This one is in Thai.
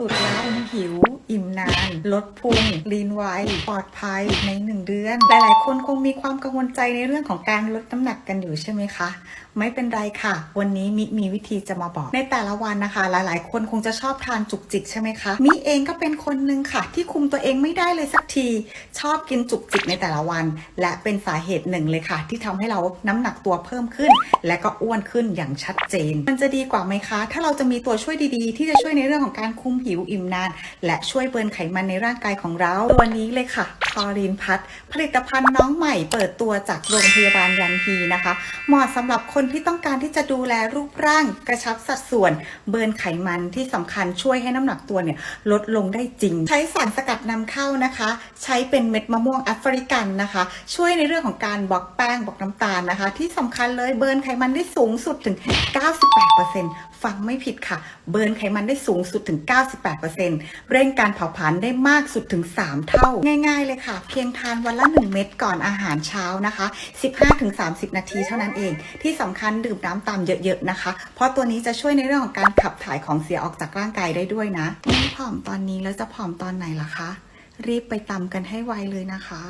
สูตรแล้วหิว อิ่มนาน ลดพุงลีนไวปลอดภัยในหนึ่งเดือน หลายๆ คนคงมีความกังวลใจในเรื่องของการลดน้ำหนักกันอยู่ใช่ไหมคะ ไม่เป็นไรค่ะ วันนี้มิมีวิธีจะมาบอก ในแต่ละวันนะคะ หลายๆ คนคงจะชอบทานจุกจิกใช่ไหมคะมิเองก็เป็นคนหนึ่งค่ะ ที่คุมตัวเองไม่ได้เลยสักที ชอบกินจุกจิกในแต่ละวัน และเป็นสาเหตุหนึ่งเลยค่ะ ที่ทำให้เราน้ำหนักตัวเพิ่มขึ้น และก็อ้วนขึ้นอย่างชัดเจน มันจะดีกว่าไหมคะ ถ้าเราจะมีตัวช่วยดีๆ ที่จะช่วยในเรื่องของการคุมหิวอิ่มนาน และช่วยเบิร์นไขมันในร่างกายของเรา ตัวนี้เลยค่ะ อรีนพัทผลิตภัณฑ์น้องใหม่เปิดตัวจากโรงพยาบาลยันฮีนะคะ เหมาะสำหรับคนที่ต้องการที่จะดูแลรูปร่างกระชับสัดส่วน เบิร์นไขมันที่สำคัญช่วยให้น้ำหนักตัวเนี่ยลดลงได้จริง ใช้สารสกัดนำเข้านะคะ ใช้เป็นเม็ดมะม่วงแอฟริกันนะคะ ช่วยในเรื่องของการบล็อกแป้งบล็อกน้ำตาลนะคะ ที่สำคัญเลยเบิร์นไขมันได้สูงสุดถึง 98%ฟังไม่ผิดค่ะ เบิร์นไขมันได้สูงสุดถึง 98%เร่งการเผาผลาญได้มากสุดถึง 3 เท่าง่าย ๆเลยค่ะ เพียงทานวันละ 1 เม็ดก่อนอาหารเช้านะคะ 15-30 นาทีเท่านั้นเอง ที่สำคัญดื่มน้ำตามเยอะๆนะคะ เพราะตัวนี้จะช่วยในเรื่องของการขับถ่ายของเสียออกจากร่างกายได้ด้วยนะไม่ผอมตอนนี้แล้วจะผอมตอนไหนล่ะคะ รีบไปตำกันให้ไวเลยนะคะ